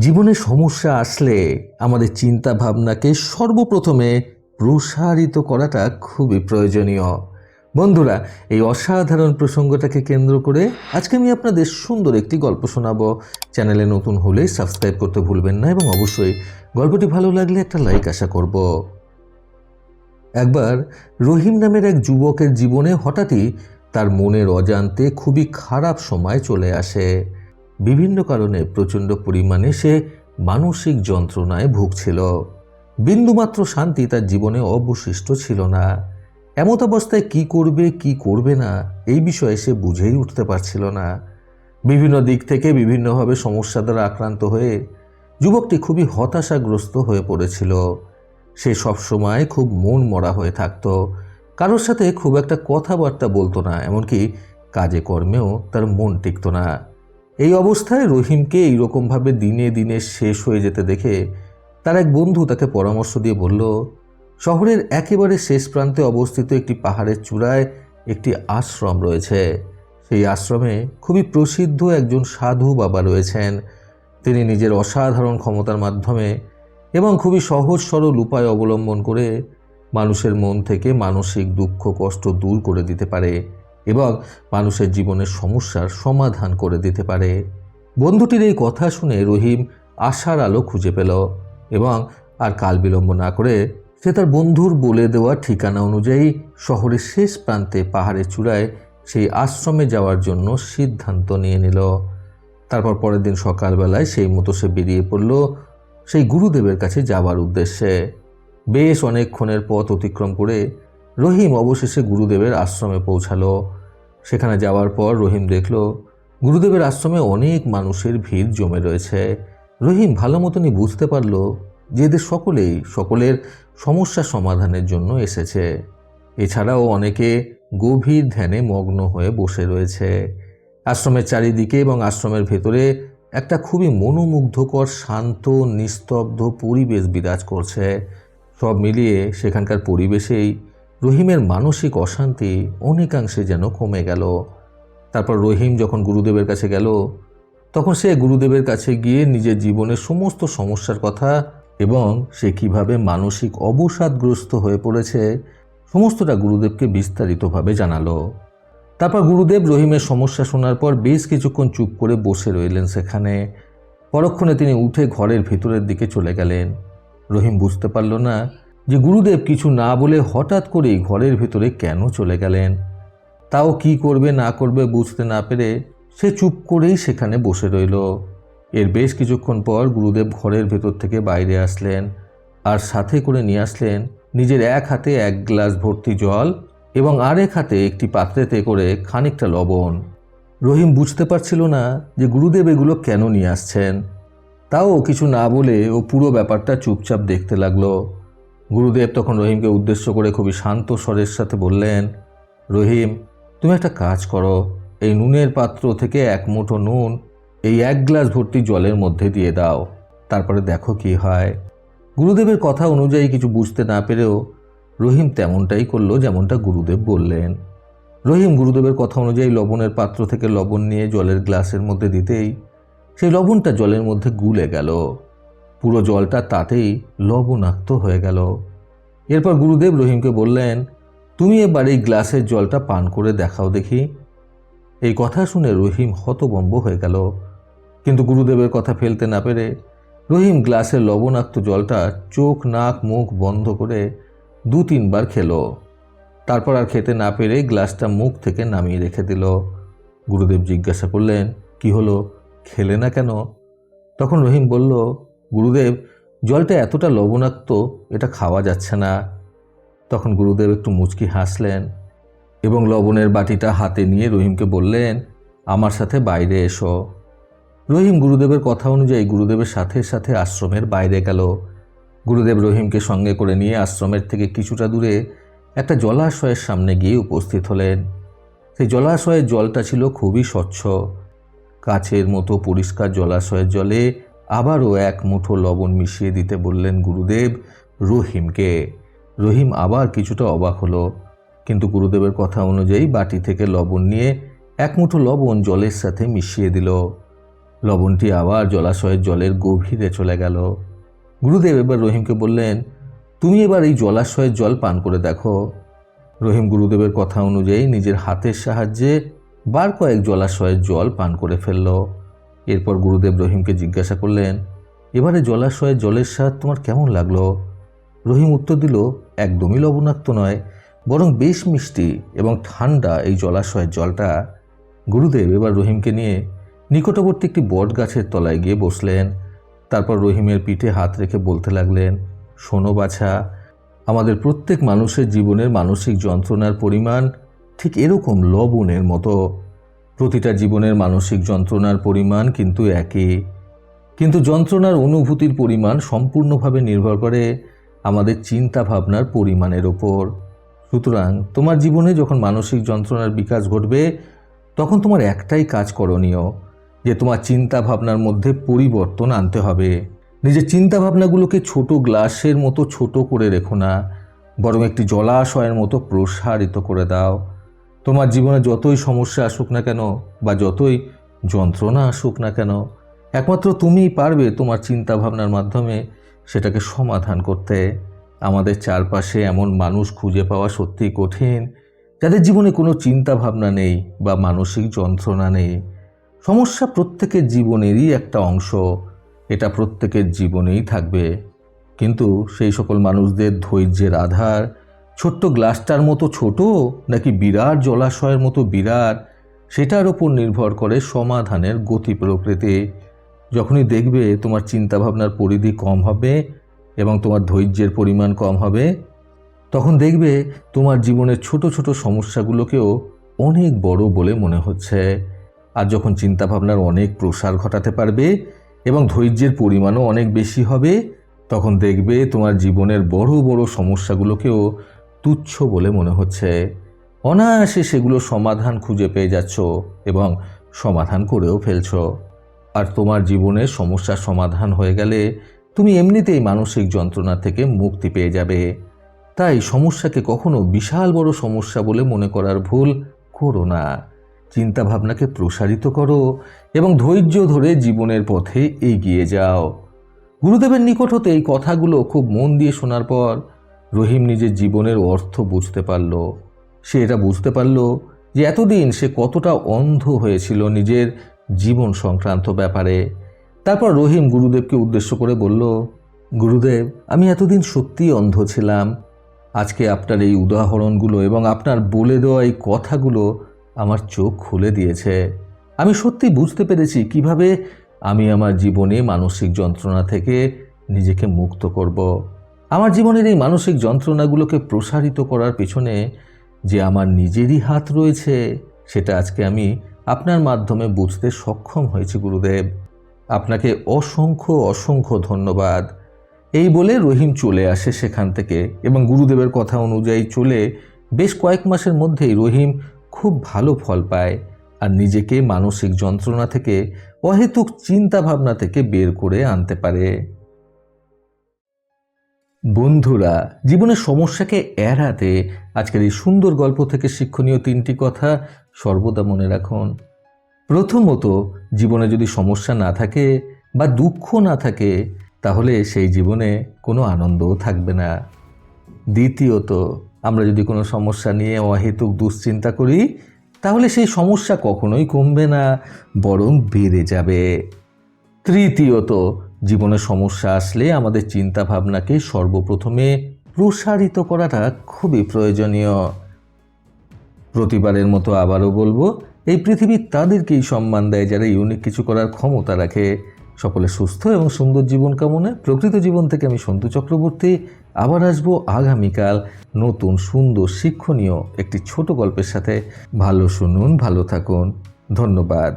জীবনে সমস্যা আসলে আমাদের চিন্তা ভাবনাকে সর্বপ্রথমে প্রসারিত করাটা খুবই প্রয়োজনীয়। বন্ধুরা, এই অসাধারণ প্রসঙ্গটাকে কেন্দ্র করে আজকে আমি আপনাদের সুন্দর একটি গল্প শোনাবো। চ্যানেলে নতুন হলে সাবস্ক্রাইব করতে ভুলবেন না এবং অবশ্যই গল্পটি ভালো লাগলে একটা লাইক আশা করব। একবার রহিম নামের এক যুবকের জীবনে হঠাৎই তার মনের অজান্তে খুবই খারাপ সময় চলে আসে। বিভিন্ন কারণে প্রচণ্ড পরিমাণে সে মানসিক যন্ত্রণায় ভুগছিল। বিন্দুমাত্র শান্তি তার জীবনে অবশিষ্ট ছিল না। এমত অবস্থায় কি করবে কি করবে না, এই বিষয়ে সে বুঝেই উঠতে পারছিল না। বিভিন্ন দিক থেকে বিভিন্নভাবে সমস্যা দ্বারা আক্রান্ত হয়ে যুবকটি খুবই হতাশাগ্রস্ত হয়ে পড়েছিল। সে সবসময় খুব মন মরা হয়ে থাকতো। কারোর সাথে খুব একটা কথাবার্তা বলতো না, এমনকি কাজে কর্মেও তার মন টিকতো না। এই অবস্থায় রহিমকে এইরকমভাবে দিনে দিনে শেষ হয়ে যেতে দেখে তার এক বন্ধু তাকে পরামর্শ দিয়ে বলল, শহরের একেবারে শেষ প্রান্তে অবস্থিত একটি পাহাড়ের চূড়ায় একটি আশ্রম রয়েছে। সেই আশ্রমে খুবই প্রসিদ্ধ একজন সাধু বাবা রয়েছেন। তিনি নিজের অসাধারণ ক্ষমতার মাধ্যমে এবং খুবই সহজ সরল উপায় অবলম্বন করে মানুষের মন থেকে মানসিক দুঃখ কষ্ট দূর করে দিতে পারে। এবং মানুষের জীবনের সমস্যার সমাধান করে দিতে পারে। বন্ধুটির এই কথা শুনে রহিম আশার আলো খুঁজে পেল এবং আর কাল বিলম্ব না করে সে তার বন্ধুর বলে দেওয়া ঠিকানা অনুযায়ী শহরের শেষ প্রান্তে পাহাড়ের চূড়ায় সেই আশ্রমে যাওয়ার জন্য সিদ্ধান্ত নিয়ে নিল। তারপর পরের দিন সকালবেলায় সেই মতো সে বেরিয়ে পড়ল সেই গুরুদেবের কাছে যাওয়ার উদ্দেশ্যে। বেশ অনেকক্ষণের পথ অতিক্রম করে রহিম অবশেষে গুরুদেবের আশ্রমে পৌঁছালো। সেখানে যাওয়ার পর রহিম দেখল, গুরুদেবের আশ্রমে অনেক মানুষের ভিড় জমে রয়েছে। রহিম ভালো মতনই বুঝতে পারল যে এদের সকলেই সকলের সমস্যা সমাধানের জন্য এসেছে। এছাড়াও অনেকে গভীর ধ্যানে মগ্ন হয়ে বসে রয়েছে। আশ্রমের চারিদিকে এবং আশ্রমের ভেতরে একটা খুবই মনোমুগ্ধকর, শান্ত, নিস্তব্ধ পরিবেশ বিরাজ করছে। সব মিলিয়ে সেখানকার পরিবেশেই রহিমের মানসিক অশান্তি অনেকাংশে যেন কমে গেল। তারপর রহিম যখন গুরুদেবের কাছে গেল, তখন সে গুরুদেবের কাছে গিয়ে নিজের জীবনের সমস্ত সমস্যার কথা এবং সে কীভাবে মানসিক অবসাদগ্রস্ত হয়ে পড়েছে সমস্তটা গুরুদেবকে বিস্তারিতভাবে জানালো। তারপর গুরুদেব রহিমের সমস্যা শোনার পর বেশ কিছুক্ষণ চুপ করে বসে রইলেন সেখানে। পরক্ষণে তিনি উঠে ঘরের ভিতরের দিকে চলে গেলেন। রহিম বুঝতে পারল না যে গুরুদেব কিছু না বলে হঠাৎ করেই ঘরের ভিতরে কেন চলে গেলেন? তাও কি করবে, না করবে বুঝতে না পেরে সে চুপ করেই সেখানে বসে রইল। এর বেশ কিছুক্ষণ পর গুরুদেব ঘরের ভেতর থেকে বাইরে আসলেন আর সাথে করে নিয়ে আসলেন নিজের এক হাতে এক গ্লাস ভর্তি জল এবং আরেক হাতে একটি পাত্রেতে করে খানিকটা লবণ। রহিম বুঝতে পারছিল না যে গুরুদেব এগুলো কেন নিয়ে আসছেন। তাও কিছু না বলে ও পুরো ব্যাপারটা চুপচাপ দেখতে লাগল। গুরুদেব তখন রহিমকে উদ্দেশ্য করে খুবই শান্ত স্বরের সাথে বললেন, রহিম, তুমি একটা কাজ করো। এই নুনের পাত্র থেকে এক মুঠো নুন এই এক গ্লাস ভর্তি জলের মধ্যে দিয়ে দাও। তারপরে দেখো কি হয়। গুরুদেবের কথা অনুযায়ী কিছু বুঝতে না পেরেও রহিম তেমনটাই করল যেমনটা গুরুদেব বললেন। রহিম গুরুদেবের কথা অনুযায়ী লবণের পাত্র থেকে লবণ নিয়ে জলের গ্লাসের মধ্যে দিতেই সেই লবণটা জলের মধ্যে গুলে গেল। পুরো জলটা তাতেই লবণাক্ত হয়ে গেল। এরপর গুরুদেব রহিমকে বললেন, তুমি এবার এই গ্লাসের জলটা পান করে দেখাও দেখি। এই কথা শুনে রহিম হতবম্ব হয়ে গেল। কিন্তু গুরুদেবের কথা ফেলতে না পেরে রহিম গ্লাসের লবণাক্ত জলটা চোখ, নাক, মুখ বন্ধ করে দু তিনবার খেলো। তারপর আর খেতে না পেরে গ্লাসটা মুখ থেকে নামিয়ে রেখে দিল। গুরুদেব জিজ্ঞাসা করলেন, কি হলো? খেলে না কেন? তখন রহিম বলল গুরুদেব, জলটা এতটা লবণাক্ত, এটা খাওয়া যাচ্ছে না। তখন গুরুদেব একটু মুচকি হাসলেন এবং লবণের বাটিটা হাতে নিয়ে রহিমকে বললেন, আমার সাথে বাইরে এসো। রহিম গুরুদেবের কথা অনুযায়ী গুরুদেবের সাথে সাথে আশ্রমের বাইরে গেল। গুরুদেব রহিমকে সঙ্গে করে নিয়ে আশ্রমের থেকে কিছুটা দূরে একটা জলাশয়ের সামনে গিয়ে উপস্থিত হলেন। সেই জলাশয়ের জলটা ছিল খুবই স্বচ্ছ। কাছের মতো পরিষ্কার জলাশয়ের জলে আবারও এক মুঠো লবণ মিশিয়ে দিতে বললেন গুরুদেব, রহিমকে। রহিম আবার কিছুটা অবাক হলো, কিন্তু গুরুদেবের কথা অনুযায়ী বাটি থেকে লবণ নিয়ে এক মুঠো লবণ জলের সাথে মিশিয়ে দিল। লবণটি আবার জলাশয়ের জলের গভীরে চলে গেল। গুরুদেব এবার রহিমকে বললেন, তুমি এবার এই জলাশয়ের জল পান করে দেখো। রহিম গুরুদেবের কথা অনুযায়ী নিজের হাতের সাহায্যে বার কয়েক জলাশয়ের জল পান করে ফেলল। এরপর গুরুদেব রহিমকে জিজ্ঞাসা করলেন, এবারে জলাশয়ের জলের স্বাদ তোমার কেমন লাগল? রহিম উত্তর দিল, একদমই লবণাক্ত নয়, বরং বেশ মিষ্টি এবং ঠান্ডা এই জলাশয়ের জলটা। গুরুদেব এবার রহিমকে নিয়ে নিকটবর্তী একটি বট গাছের তলায় গিয়ে বসলেন। তারপর রহিমের পিঠে হাত রেখে বলতে লাগলেন, শোনো বাছা, আমাদের প্রত্যেক মানুষের জীবনের মানসিক যন্ত্রণার পরিমাণ ঠিক এরকম লবণের মতো। প্রতিটা জীবনের মানসিক যন্ত্রণার পরিমাণ কিন্তু একই। কিন্তু যন্ত্রণার অনুভূতির পরিমাণ সম্পূর্ণভাবে নির্ভর করে আমাদের চিন্তা ভাবনার পরিমাণের ওপর। সুতরাং তোমার জীবনে যখন মানসিক যন্ত্রণার বিকাশ ঘটবে, তখন তোমার একটাই কাজ করণীয়, যে তোমার চিন্তা ভাবনার মধ্যে পরিবর্তন আনতে হবে। নিজের চিন্তা ভাবনাগুলোকে ছোট গ্লাসের মতো ছোট করে রেখো না, বরং একটি জলাশয়ের মতো প্রসারিত করে দাও। তোমার জীবনে যতই সমস্যা আসুক না কেন বা যতই যন্ত্রণা আসুক না কেন, একমাত্র তুমিই পারবে তোমার চিন্তা ভাবনার মাধ্যমে সেটাকে সমাধান করতে। আমাদের চারপাশে এমন মানুষ খুঁজে পাওয়া সত্যিই কঠিন, যাদের জীবনে কোনো চিন্তা ভাবনা নেই বা মানসিক যন্ত্রণা নেই। সমস্যা প্রত্যেকের জীবনেরই একটা অংশ, এটা প্রত্যেকের জীবনেই থাকবে। কিন্তু সেই সকল মানুষদের ধৈর্যের আধার ছোট্ট গ্লাসটার মতো ছোট নাকি বিরাট জলাশয়ের মতো বিরাট, সেটার ওপর নির্ভর করে সমাধানের গতি প্রকৃতি। যখনই দেখবে তোমার চিন্তাভাবনার পরিধি কম হবে এবং তোমার ধৈর্যের পরিমাণ কম হবে, তখন দেখবে তোমার জীবনের ছোট ছোট সমস্যাগুলোকেও অনেক বড় বলে মনে হচ্ছে। আর যখন চিন্তাভাবনার অনেক প্রসার ঘটাতে পারবে এবং ধৈর্যের পরিমাণও অনেক বেশি হবে, তখন দেখবে তোমার জীবনের বড় বড় সমস্যাগুলোকেও তুচ্ছ বলে মনে হচ্ছে। অনায়াসে সেগুলো সমাধান খুঁজে পেয়ে যাচ্ছ এবং সমাধান করেও ফেলছো। আর তোমার জীবনে সমস্যার সমাধান হয়ে গেলে তুমি এমনিতেই মানসিক যন্ত্রণা থেকে মুক্তি পেয়ে যাবে। তাই সমস্যাকে কখনো বিশাল বড় সমস্যা বলে মনে করার ভুল করো না। চিন্তা ভাবনাকে প্রসারিত করো এবং ধৈর্য ধরে জীবনের পথে এগিয়ে যাও। গুরুদেবের নিকট হতে এই কথাগুলো খুব মন দিয়ে শোনার পর রহিম নিজের জীবনের অর্থ বুঝতে পারল। সে এটা বুঝতে পারল যে এতদিন সে কতটা অন্ধ হয়েছিল নিজের জীবন সংক্রান্ত ব্যাপারে। তারপর রহিম গুরুদেবকে উদ্দেশ্য করে বলল, গুরুদেব, আমি এতদিন সত্যিই অন্ধ ছিলাম। আজকে আপনার এই উদাহরণগুলো এবং আপনার বলে দেওয়া এই কথাগুলো আমার চোখ খুলে দিয়েছে। আমি সত্যি বুঝতে পেরেছি কীভাবে আমি আমার জীবনে মানসিক যন্ত্রণা থেকে নিজেকে মুক্ত করব। আমার জীবনের এই মানসিক যন্ত্রণাগুলোকে প্রসারিত করার পেছনে যে আমার নিজেরই হাত রয়েছে, সেটা আজকে আমি আপনার মাধ্যমে বুঝতে সক্ষম হয়েছি, গুরুদেব। আপনাকে অসংখ্য অসংখ্য ধন্যবাদ। এই বলে রহিম চলে আসে সেখান থেকে এবং গুরুদেবের কথা অনুযায়ী চলে বেশ কয়েক মাসের মধ্যেই রহিম খুব ভালো ফল পায় আর নিজেকে মানসিক যন্ত্রণা থেকে, অহেতুক চিন্তা ভাবনা থেকে বের করে আনতে পারে। বন্ধুরা, জীবনের সমস্যাকে এড়াতে আজকের এই সুন্দর গল্প থেকে শিক্ষণীয় তিনটি কথা সর্বদা মনে রাখুন। প্রথমত, জীবনে যদি সমস্যা না থাকে বা দুঃখ না থাকে, তাহলে সেই জীবনে কোনো আনন্দও থাকবে না। দ্বিতীয়ত, আমরা যদি কোনো সমস্যা নিয়ে অহেতুক দুশ্চিন্তা করি, তাহলে সেই সমস্যা কখনোই কমবে না, বরং বেড়ে যাবে। তৃতীয়ত জীবনে সমস্যা আসলে আমাদের চিন্তা ভাবনাকে সর্বপ্রথমে প্রসারিত করাটা খুবই প্রয়োজনীয়। প্রতিবারের মতো আবারও বলব, এই পৃথিবী তাদেরকেই সম্মান দেয় যারা ইউনিক কিছু করার ক্ষমতা রাখে। সকলে সুস্থ এবং সুন্দর জীবন কামনায় প্রকৃত জীবন থেকে আমি সন্তু চক্রবর্তী। আবার আসব আগামীকাল নতুন সুন্দর শিক্ষণীয় একটি ছোট গল্পের সাথে। ভালো শুনুন, ভালো থাকুন। ধন্যবাদ।